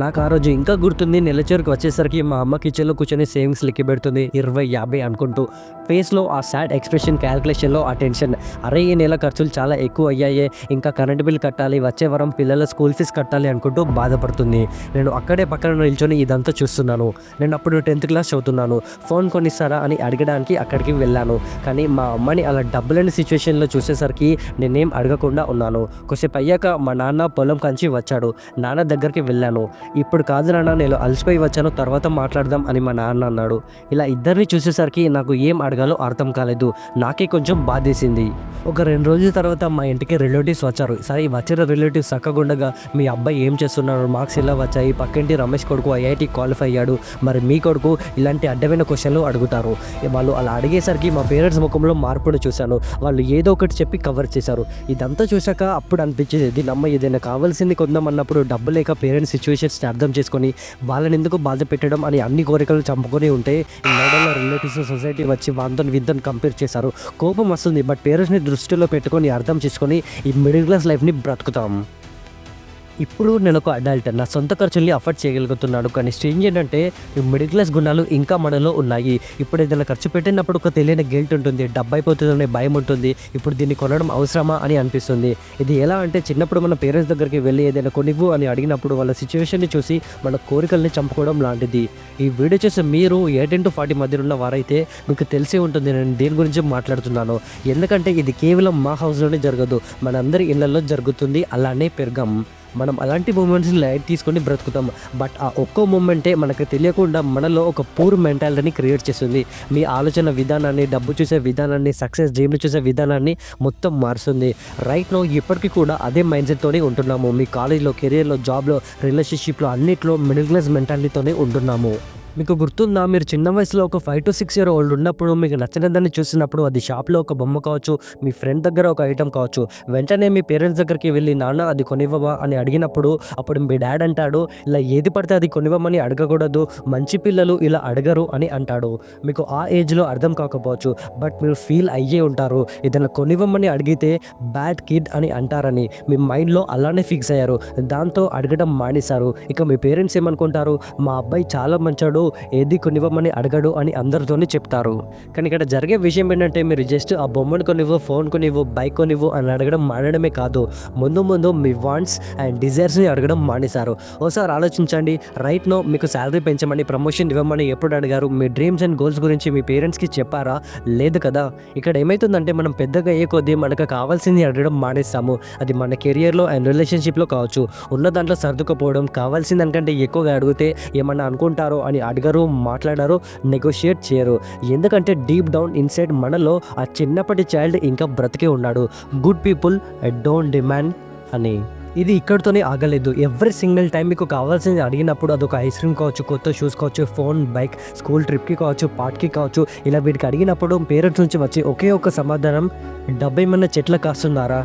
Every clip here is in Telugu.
నాకు ఆ రోజు ఇంకా గుర్తుంది నెల చివరికి వచ్చేసరికి మా అమ్మ కిచెన్లో కూర్చొని సేవింగ్స్ లెక్క పెడుతుంది ఇరవై యాభై అనుకుంటూ. ఫేస్లో ఆ సాడ్ ఎక్స్ప్రెషన్ క్యాల్కులేషన్లో ఆ టెన్షన్. అరే ఈ నెల ఖర్చులు చాలా ఎక్కువ అయ్యాయే ఇంకా కరెంట్ బిల్ కట్టాలి వచ్చే వారం పిల్లల స్కూల్ ఫీజు కట్టాలి అనుకుంటూ బాధపడుతుంది. నేను అక్కడే పక్కన నిల్చొని ఇదంతా చూస్తున్నాను. నేను అప్పుడు టెన్త్ క్లాస్ చదువుతున్నాను. ఫోన్ కొనిస్తారా అని అడగడానికి అక్కడికి వెళ్ళాను. కానీ మా అమ్మని అలా డబ్బులని సిచ్యువేషన్లో చూసేసరికి నేనేం అడగకుండా ఉన్నాను. కొసేపు అయ్యాక మా నాన్న పొలం కంచి వచ్చాడు. నాన్న దగ్గరికి వెళ్ళాను. ఇప్పుడు కాదు నాన్న నేను అలసిపోయి వచ్చాను తర్వాత మాట్లాడదాం అని మా నాన్న అన్నాడు. ఇలా ఇద్దరిని చూసేసరికి నాకు ఏం అడగాలో అర్థం కాలేదు. నాకే కొంచెం బాధేసింది. ఒక రెండు రోజుల తర్వాత మా ఇంటికి రిలేటివ్స్ వచ్చారు. సరే వచ్చిన రిలేటివ్స్ చక్కగుండగా మీ అబ్బాయి ఏం చేస్తున్నారు మార్క్స్ ఇలా వచ్చాయి పక్కింటి రమేష్ కొడుకు ఐఐటి క్వాలిఫై అయ్యాడు మరి మీ కొడుకు ఇలాంటి అడ్డమైన క్వశ్చన్లు అడుగుతారు. వాళ్ళు అలా అడిగేసరికి మా పేరెంట్స్ ముఖంలో మార్పును చూశాను. వాళ్ళు ఏదో ఒకటి చెప్పి కవర్ చేశారు. ఇదంతా చూశాక అప్పుడు అనిపించేది నమ్మ అమ్మ ఏదైనా కావాల్సింది కొందాం అన్నప్పుడు డబ్బు లేక పేరెంట్స్ సిచ్యువేషన్స్ని అర్థం చేసుకొని వాళ్ళని ఎందుకు బాధ పెట్టడం అని అన్ని కోరికలు చంపుకొని ఉంటే ఈ రిలేటివ్స్ సొసైటీ వచ్చి వాళ్ళతో విద్యను కంపేర్ చేశారు. కోపం వస్తుంది బట్ పేరెంట్స్ని దృష్టిలో పెట్టుకొని అర్థం చేసుకొని ఈ మిడిల్ క్లాస్ లైఫ్ని బ్రతుకుతాం. ఇప్పుడు నేను ఒక అడల్ట్ నా సొంత ఖర్చుల్ని అఫోర్డ్ చేయగలుగుతున్నాను. కానీ స్ట్రేంజ్ ఏంటంటే మిడిల్ క్లాస్ గుణాలు ఇంకా మనలో ఉన్నాయి. ఇప్పుడు ఏదైనా ఖర్చు పెట్టినప్పుడు ఒక తెలియని గిల్ట్ ఉంటుంది డబ్బు అయిపోతుందనే భయం ఉంటుంది. ఇప్పుడు దీన్ని కొనడం అవసరమా అని అనిపిస్తుంది. ఇది ఎలా అంటే చిన్నప్పుడు మన పేరెంట్స్ దగ్గరికి వెళ్ళి ఏదైనా కొనివ్వు అని అడిగినప్పుడు వాళ్ళ సిచ్యువేషన్ని చూసి మన కోరికల్ని చంపుకోవడం లాంటిది. ఈ వీడియో చేసే మీరు ఎయిటీన్ టు ఫార్టీ మధ్య ఉన్న వారైతే మీకు తెలిసే ఉంటుంది. నేను దీని గురించి మాట్లాడుతున్నాను. ఎందుకంటే ఇది కేవలం మా హౌస్లోనే జరగదు. మనందరి ఇళ్ళలో జరుగుతుంది. అలానే పెరగం. మనం అలాంటి మూమెంట్స్ని లైట్ తీసుకొని బ్రతుకుతాం. బట్ ఆ ఒక్కో మూమెంటే మనకు తెలియకుండా మనలో ఒక పూర్ మెంటాలిటీని క్రియేట్ చేస్తుంది. మీ ఆలోచన విధానాన్ని డబ్బు చూసే విధానాన్ని సక్సెస్ డ్రీమ్లు చూసే విధానాన్ని మొత్తం మారుస్తుంది. రైట్ నో ఇప్పటికీ కూడా అదే మైండ్ సెట్తోనే ఉంటున్నాము. మీ కాలేజ్లో కెరియర్లో జాబ్లో రిలేషన్షిప్లో అన్నిట్లో మిడిల్ క్లాస్ మెంటాలిటీతోనే ఉంటున్నాము. మీకు గుర్తుందా? మీరు చిన్న వయసులో ఒక five to six year old ఉన్నప్పుడు మీకు నచ్చిన దాన్ని చూసినప్పుడు అది షాప్లో ఒక బొమ్మ కావచ్చు మీ ఫ్రెండ్ దగ్గర ఒక ఐటెం కావచ్చు వెంటనే మీ పేరెంట్స్ దగ్గరికి వెళ్ళి నాన్న అది కొనివ్వవా? అని అడిగినప్పుడు అప్పుడు మీ డాడ్ అంటాడు ఇలా ఏది పడితే అది కొనివ్వమని అడగకూడదు మంచి పిల్లలు ఇలా అడగరు అని అంటాడు. మీకు ఆ ఏజ్లో అర్థం కాకపోవచ్చు బట్ మీరు ఫీల్ అయ్యే ఉంటారు. ఏదైనా కొనివ్వమని అడిగితే బ్యాడ్ కిడ్ అని అంటారని మీ మైండ్లో అలానే ఫిక్స్ అయ్యారు. దాంతో అడగడం మానేశారు. ఇక మీ పేరెంట్స్ ఏమనుకుంటారు? మా అబ్బాయి చాలా మంచాడు ఏది కొనివ్వమని అడగడు అని అందరితోనే చెప్తారు. కానీ ఇక్కడ జరిగే విషయం ఏంటంటే మీరు జస్ట్ ఆ బొమ్మను కొనివ్వు ఫోన్ కొనివ్వు బైక్ కొనివ్వు అని అడగడం మానడమే కాదు ముందు ముందు మీ వాంట్స్ అండ్ డిజైర్స్ని అడగడం మానేశారు. ఒకసారి ఆలోచించండి రైట్ నో మీకు శాలరీ పెంచమని ప్రమోషన్ ఇవ్వమని ఎప్పుడు అడిగారు మీ డ్రీమ్స్ అండ్ గోల్స్ గురించి మీ పేరెంట్స్కి చెప్పారా? లేదు కదా. ఇక్కడ ఏమవుతుందంటే మనం పెద్దగా అయ్యే కొద్దీ మనకు కావాల్సింది అడగడం మానేస్తాము. అది మన కెరియర్లో అండ్ రిలేషన్షిప్లో కావచ్చు. ఉన్న దాంట్లో సర్దుకుపోవడం కావాల్సిందనికంటే ఎక్కువగా అడిగితే ఏమన్నా అనుకుంటారో అని అడగరు మాట్లాడరు నెగోషియేట్ చేయరు. ఎందుకంటే డీప్ డౌన్ ఇన్సైడ్ మనలో ఆ చిన్నప్పటి చైల్డ్ ఇంకా బ్రతికే ఉన్నాడు. గుడ్ పీపుల్ డోంట్ డిమాండ్ అని ఇది ఇక్కడితోనే ఆగలేదు. ఎవ్రీ సింగిల్ టైం మీకు కావాల్సింది అడిగినప్పుడు అదొక ఐస్ క్రీమ్ కావచ్చు కొత్త షూస్ కావచ్చు ఫోన్ బైక్ స్కూల్ ట్రిప్కి కావచ్చు పార్ట్కి కావచ్చు ఇలా వీటికి అడిగినప్పుడు పేరెంట్స్ నుంచి వచ్చి ఒకే ఒక సమాధానం డబ్బు ఏమన్నా చెట్ల కాస్తున్నారా?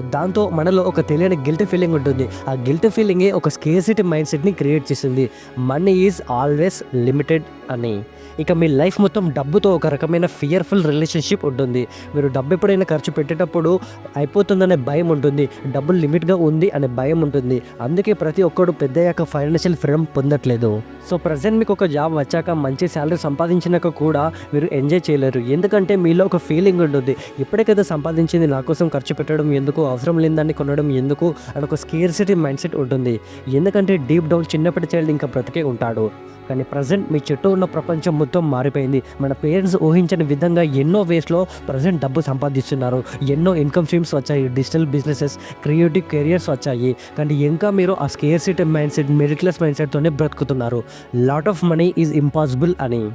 దాంతో మనలో ఒక తెలియని గిల్ట్ ఫీలింగ్ ఉంటుంది. ఆ గిల్ట్ ఫీలింగే ఒక స్కేసిటీ మైండ్ సెట్ని క్రియేట్ చేసింది మనీ ఈజ్ ఆల్వేస్ లిమిటెడ్ అని. ఇక మీ లైఫ్ మొత్తం డబ్బుతో ఒక రకమైన ఫియర్ఫుల్ రిలేషన్షిప్ ఉంటుంది. మీరు డబ్బు ఎప్పుడైనా ఖర్చు పెట్టేటప్పుడు అయిపోతుందనే భయం ఉంటుంది. డబ్బు లిమిట్గా ఉంది అనే భయం ఉంటుంది. అందుకే ప్రతి ఒక్కడు పెద్దయ్యాక ఫైనాన్షియల్ ఫ్రీడమ్ పొందట్లేదు. సో ప్రజెంట్ మీకు ఒక జాబ్ వచ్చాక మంచి శాలరీ సంపాదించినాక కూడా మీరు ఎంజాయ్ చేయలేరు. ఎందుకంటే మీలో ఒక ఫీలింగ్ ఉంటుంది. ఇప్పుడే కదా సంపాదించింది నా కోసం ఖర్చు పెట్టడం ఎందుకు? అవసరం లేని కొనడం ఎందుకు? అని ఒక స్కేర్సిటీ మైండ్ సెట్ ఉంటుంది. ఎందుకంటే డీప్ డౌన్ చిన్నప్పటి చైల్డ్ ఇంకా బ్రతికే ఉంటాడు. కానీ ప్రజెంట్ మీ చుట్టూ ఉన్న ప్రపంచం మొత్తం మారిపోయింది. మన పేరెంట్స్ ఊహించని విధంగా ఎన్నో వేస్లో ప్రజెంట్ డబ్బు సంపాదిస్తున్నారు. ఎన్నో ఇన్కమ్ స్ట్రీమ్స్ వచ్చాయి. డిజిటల్ బిజినెసెస్ క్రియేటివ్ కెరియర్స్ వచ్చాయి. కానీ ఇంకా మీరు ఆ scarcity mindset middle class mind సెట్తోనే బ్రతుకుతున్నారు. Lot of money is impossible అని.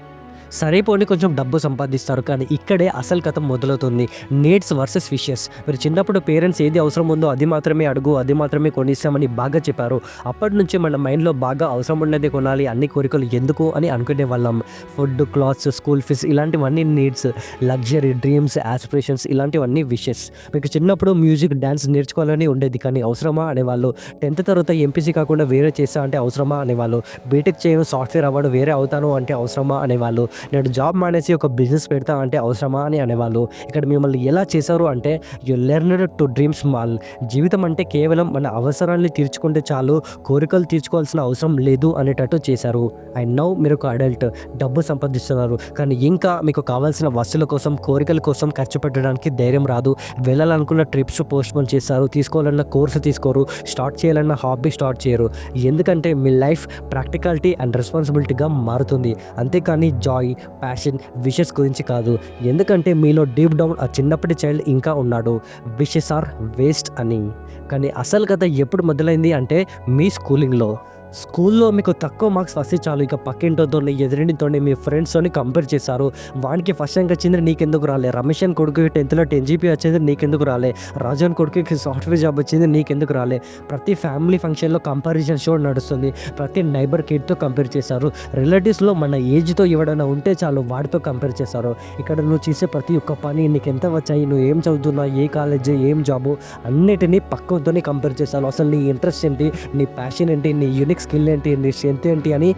సరే పోనీ కొంచెం డబ్బు సంపాదిస్తారు కానీ ఇక్కడే అసలు కథ మొదలవుతుంది. నీడ్స్ వర్సెస్ విషెస్ మీరు చిన్నప్పుడు పేరెంట్స్ ఏది అవసరం ఉందో అది మాత్రమే అడుగు అది మాత్రమే కొనిస్తామని బాగా చెప్పారు. అప్పటి నుంచి మన మైండ్లో బాగా అవసరం ఉన్నదే కొనాలి అన్ని కోరికలు ఎందుకు అని అనుకునే వాళ్ళం. ఫుడ్ క్లాత్స్ స్కూల్ ఫీస్ ఇలాంటివన్నీ నీడ్స్. లగ్జరీ డ్రీమ్స్ ఆస్పిరేషన్స్ ఇలాంటివన్నీ విషెస్. మీకు చిన్నప్పుడు మ్యూజిక్ డ్యాన్స్ నేర్చుకోవాలని ఉండేది కానీ అవసరమా అనేవాళ్ళు. టెన్త్ తర్వాత ఎంపీసీ కాకుండా వేరే చేస్తా అంటే అవసరమా అనేవాళ్ళు. బీటెక్ చేయను సాఫ్ట్వేర్ అవ్వడం వేరే అవుతాను అంటే అవసరమా అనేవాళ్ళు. నేను జాబ్ మానేసి ఒక బిజినెస్ పెడతా అంటే అవసరమా అని అనేవాళ్ళు. ఇక్కడ మిమ్మల్ని ఎలా చేశారు అంటే you learner to dreams mall. జీవితం అంటే కేవలం మన అవసరాన్ని తీర్చుకుంటే చాలు కోరికలు తీర్చుకోవాల్సిన అవసరం లేదు అనేటట్టు చేశారు. అండ్ నౌ మీరు ఒక అడల్ట్ డబ్బు సంపాదిస్తున్నారు. కానీ ఇంకా మీకు కావాల్సిన వస్తువుల కోసం కోరికల కోసం ఖర్చు పెట్టడానికి ధైర్యం రాదు. వెళ్ళాలనుకున్న ట్రిప్స్ పోస్ట్పోన్ చేస్తారు. తీసుకోవాలన్న కోర్సు తీసుకోరు. స్టార్ట్ చేయాలన్న హాబీ స్టార్ట్ చేయరు. ఎందుకంటే మీ లైఫ్ ప్రాక్టికాలిటీ అండ్ రెస్పాన్సిబిలిటీగా మారుతుంది. అంతేకాని జాయ్ ప్యాషన్ విషెస్ గురించి కాదు. ఎందుకంటే మీలో డీప్ డౌన్ ఆ చిన్నప్పటి చైల్డ్ ఇంకా ఉన్నాడు. విషెస్ ఆర్ వేస్ట్ అని. కానీ అసలు కథ ఎప్పుడు మొదలైంది అంటే మీ స్కూలింగ్లో స్కూల్లో మీకు తక్కువ మార్క్స్ వస్తే చాలు ఇక పక్కింటితో ఎదురింటితో మీ ఫ్రెండ్స్తో కంపేర్ చేశారు. వానికి ఫస్ట్ ర్యాంక్ వచ్చింది నీకెందుకు రాలే? రమేష్ అని కొడుకు టెన్త్లో టెన్ జీపీ వచ్చింది నీకెందుకు రాలే? రాజన్ కొడుకుకి సాఫ్ట్వేర్ జాబ్ వచ్చింది నీకెందుకు రాలే? ప్రతి ఫ్యామిలీ ఫంక్షన్లో కంపారిజన్ షో నడుస్తుంది. ప్రతి నైబర్ కిడ్తో కంపేర్ చేశారు. రిలేటివ్స్లో మన ఏజ్తో ఎవడైనా ఉంటే చాలు వాడితో కంపేర్ చేశారు. ఇక్కడ నువ్వు చేసే ప్రతి ఒక్క పని నీకు ఎంత వచ్చాయి నువ్వు ఏం చదువుతున్నావు ఏ కాలేజ్ ఏం జాబు అన్నిటినీ పక్కతోనే కంపేర్ చేశారు. అసలు నీ ఇంట్రెస్ట్ ఏంటి? నీ ప్యాషన్ ఏంటి? నీ యూనిక్ స్కిల్ ఏంటి నీ స్ట్రెంత్ ఏంటి అని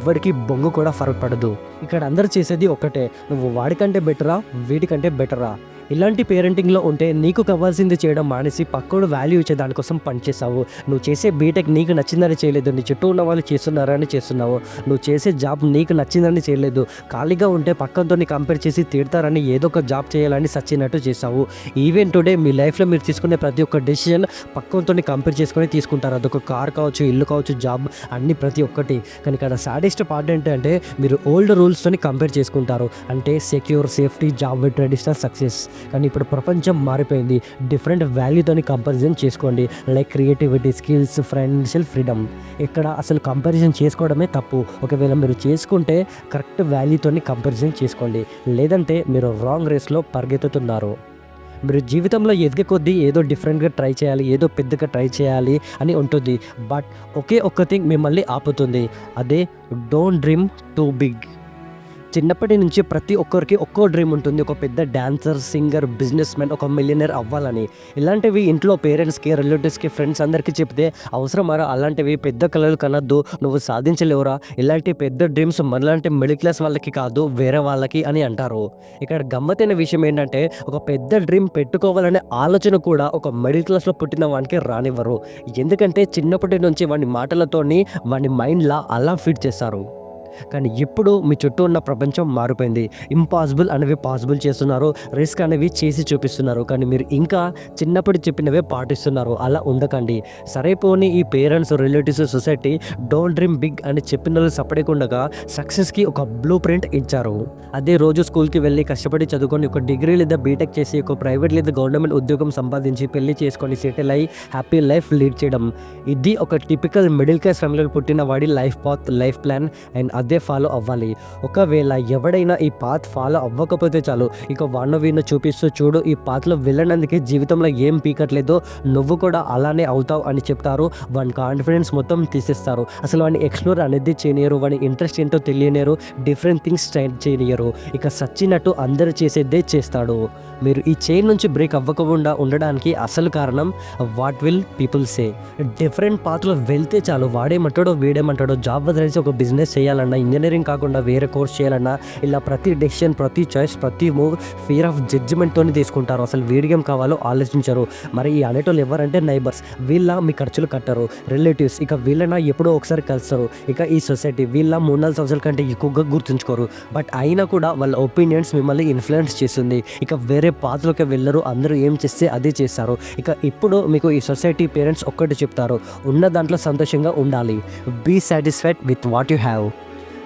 ఎవరికి బొంగు కూడా ఫరక్ పడదు. ఇక్కడ అందరు చేసేది ఒకటే నువ్వు వాడికంటే బెటరా వీటికంటే బెటరా. ఇలాంటి పేరెంటింగ్లో ఉంటే నీకు కావాల్సింది చేయడం మానేసి పక్కోడు వాల్యూ ఇచ్చే దానికోసం పనిచేసావు నువ్వు చేసే బీటెక్ నీకు నచ్చిందని చేయలేదు. నీ చుట్టూ ఉన్న వాళ్ళు చేస్తున్నారని చేస్తున్నావు. నువ్వు చేసే జాబ్ నీకు నచ్చిందని చేయలేదు. ఖాళీగా ఉంటే పక్కనతో కంపేర్ చేసి తిడతారని ఏదో ఒక జాబ్ చేయాలని సచ్చినట్టు చేసావు ఈవెన్ టుడే మీ లైఫ్లో మీరు తీసుకునే ప్రతి ఒక్క డెసిషన్ పక్కనతో కంపేర్ చేసుకొని తీసుకుంటారు. అదొక కార్ కావచ్చు ఇల్లు కావచ్చు జాబ్ అన్ని ప్రతి ఒక్కటి. కానీ ఇక్కడ సాడెస్ట్ పార్ట్ ఏంటంటే మీరు ఓల్డ్ రూల్స్తోని కంపేర్ చేసుకుంటారు. అంటే secure safety job traditional success కానీ ఇప్పుడు ప్రపంచం మారిపోయింది. డిఫరెంట్ వాల్యూతోని కంపారిజన్ చేసుకోండి. Like creativity skills financial freedom ఇక్కడ అసలు కంపారిజన్ చేసుకోవడమే తప్పు. ఒకవేళ మీరు చేసుకుంటే కరెక్ట్ వాల్యూతోని కంపారిజన్ చేసుకోండి. లేదంటే మీరు రాంగ్ రేస్లో పరిగెత్తుతున్నారు. మీరు జీవితంలో ఎదిగే కొద్దీ ఏదో డిఫరెంట్గా ట్రై చేయాలి ఏదో పెద్దగా ట్రై చేయాలి అని ఉంటుంది. బట్ ఒకే ఒక్క థింగ్ మిమ్మల్ని ఆపుతుంది. అదే డోంట్ డ్రీమ్ టూ బిగ్ చిన్నప్పటి నుంచి ప్రతి ఒక్కరికి ఒక్కో డ్రీమ్ ఉంటుంది. ఒక పెద్ద డాన్సర్ సింగర్ బిజినెస్ మ్యాన్ ఒక మిలియనర్ అవ్వాలని. ఇలాంటివి ఇంట్లో పేరెంట్స్కి రిలేటివ్స్కి ఫ్రెండ్స్ అందరికీ చెప్తే అవసరమారా? అలాంటివి పెద్ద కళలు కనద్దు. నువ్వు సాధించలేవురా? ఇలాంటి పెద్ద డ్రీమ్స్ మనలాంటి మిడిల్ క్లాస్ వాళ్ళకి కాదు వేరే వాళ్ళకి అని అంటారు. ఇక్కడ గమ్మతైన విషయం ఏంటంటే ఒక పెద్ద డ్రీమ్ పెట్టుకోవాలనే ఆలోచన కూడా ఒక మిడిల్ క్లాస్లో పుట్టిన వానికి రానివ్వరు. ఎందుకంటే చిన్నప్పటి నుంచి వాడి మాటలతోని వాడి మైండ్లా అలా ఫిట్ చేస్తారు. కానీ ఇప్పుడు మీ చుట్టూ ఉన్న ప్రపంచం మారిపోయింది. ఇంపాసిబుల్ అనేవి పాసిబుల్ చేస్తున్నారు. రిస్క్ అనేవి చేసి చూపిస్తున్నారు. కానీ మీరు ఇంకా చిన్నప్పుడు చెప్పినవే పాటిస్తున్నారు. అలా ఉండకండి. సరైపోని ఈ parents relatives society don't dream big అని చెప్పిన వాళ్ళు సపడకుండా సక్సెస్కి ఒక బ్లూ ప్రింట్ ఇచ్చారు. అదే రోజు స్కూల్కి వెళ్ళి కష్టపడి చదువుకొని ఒక డిగ్రీ లేదా బీటెక్ చేసి ఒక ప్రైవేట్ లేదా గవర్నమెంట్ ఉద్యోగం సంపాదించి పెళ్ళి చేసుకొని సెటిల్ అయ్యి హ్యాపీ లైఫ్ లీడ్ చేయడం. ఇది ఒక టిపికల్ మిడిల్ క్లాస్ ఫ్యామిలీలో పుట్టిన వాడి life path life plan and అదే ఫాలో అవ్వాలి. ఒకవేళ ఎవడైనా ఈ పాత్ ఫాలో అవ్వకపోతే చాలు. ఇక వాడిన వీడిని చూపిస్తూ చూడు ఈ పాత్లో వెళ్ళినందుకే జీవితంలో ఏం పీకట్లేదో నువ్వు కూడా అలానే అవుతావు అని చెప్తారు. వాని కాన్ఫిడెన్స్ మొత్తం తీసేస్తారు. అసలు వాడిని ఎక్స్ప్లోర్ అనేది చేయనియరు వాడి ఇంట్రెస్ట్ ఏంటో తెలియనియరు డిఫరెంట్ థింగ్స్ ట్రై చేయనియరు. ఇక సచ్చినట్టు అందరు చేసేదే చేస్తాడు. మీరు ఈ చైన్ నుంచి బ్రేక్ అవ్వకుండా ఉండడానికి అసలు కారణం what will people say different పాత్లో వెళ్తే చాలు వాడేమంటాడో వీడేమంటాడో జాబ్ వదిలేసి ఒక బిజినెస్ చేయాలన్నా ఇంజనీరింగ్ కాకుండా వేరే కోర్స్ చేయాలన్నా ఇలా ప్రతి డెసిషన్ ప్రతి చాయిస్ ప్రతి మూవ్ ఫియర్ ఆఫ్ జడ్జిమెంట్తోనే తీసుకుంటారు. అసలు వీడియం కావాలో ఆలోచించరు. మరి ఈ అనేటోళ్ళు ఎవరంటే నైబర్స్ వీళ్ళ మీ ఖర్చులు కట్టరు. రిలేటివ్స్ ఇక వీళ్ళన ఎప్పుడో ఒకసారి కలుస్తారు. ఇక ఈ సొసైటీ వీళ్ళ మూడు నాలుగు సంవత్సరాల కంటే ఎక్కువగా గుర్తుంచుకోరు. బట్ అయినా కూడా వాళ్ళ ఒపీనియన్స్ మిమ్మల్ని ఇన్ఫ్లుయెన్స్ చేస్తుంది. ఇక వేరే పాత్రలోకి వెళ్ళరు అందరూ ఏం చేస్తే అదే చేస్తారు. ఇక ఇప్పుడు మీకు ఈ సొసైటీ పేరెంట్స్ ఒక్కటి చెప్తారు ఉన్న దాంట్లో సంతోషంగా ఉండాలి. Be satisfied with what you have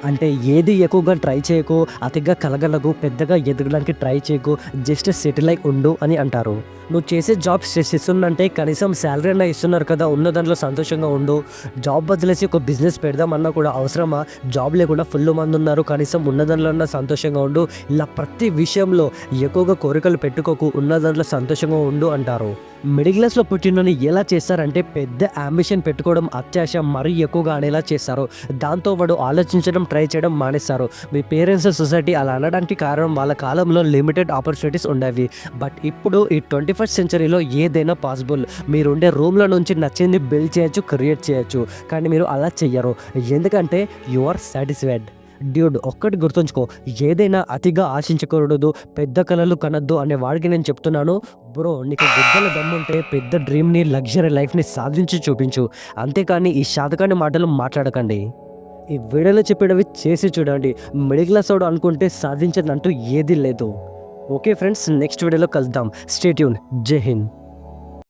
అంటే ఏది ఎక్కువగా ట్రై చేయకు అతిగా కలగలకు పెద్దగా ఎదగడానికి ట్రై చేయకు జస్ట్ సెటిల్ అయి ఉండు అని అంటారు. నువ్వు చేసే జాబ్ స్ట్రెస్ ఇస్తుందంటే కనీసం శాలరీ అయినా ఇస్తున్నారు కదా ఉన్న దాంట్లో సంతోషంగా ఉండు. జాబ్ వదిలేసి ఒక బిజినెస్ పెడదామన్నా కూడా అవసరమా? జాబ్ లేకుండా ఫుల్ మంది ఉన్నారు కనీసం ఉన్న దాంట్లో సంతోషంగా ఉండు. ఇలా ప్రతి విషయంలో ఎక్కువగా కోరికలు పెట్టుకోకు ఉన్న దాంట్లో సంతోషంగా ఉండు అంటారు. మిడిల్ క్లాస్లో పుట్టినని ఎలా చేస్తారంటే పెద్ద అంబిషన్ పెట్టుకోవడం అత్యాశ మరీ ఎక్కువగా అనేలా చేస్తారు. దాంతో వాడు ఆలోచించడం ట్రై చేయడం మానేస్తారు. మీ పేరెంట్స్ సొసైటీ అలా అనడానికి కారణం వాళ్ళ కాలంలో లిమిటెడ్ ఆపర్చునిటీస్ ఉండేవి. బట్ ఇప్పుడు ఈ ట్వంటీ ఫస్ట్ సెంచరీలో ఏదైనా పాసిబుల్. మీరు ఉండే రూమ్లో నుంచి నచ్చింది బిల్డ్ చేయొచ్చు క్రియేట్ చేయొచ్చు. కానీ మీరు అలా చెయ్యరు. ఎందుకంటే యు ఆర్ సాటిస్ఫైడ్. డ్యూడ్ ఒక్కటి గుర్తుంచుకో. ఏదైనా అతిగా ఆశించకూడదు పెద్ద కళలు కనద్దు అనే వాడికి నేను చెప్తున్నాను. బ్రో నీకు బుద్ధల దమ్ముంటే పెద్ద డ్రీమ్ని లగ్జరీ లైఫ్ని సాధించి చూపించు. అంతేకాని ఈ శాతకాన్ని మాటలు మాట్లాడకండి. ఈ వీడియోలో చెప్పేటవి చేసి చూడండి. మిడిల్ క్లాస్ వాడు అనుకుంటే సాధించదంటూ ఏదీ లేదు. ఓకే ఫ్రెండ్స్ నెక్స్ట్ వీడియోలో కలుద్దాం. స్టేట్యూన్ జై హింద్.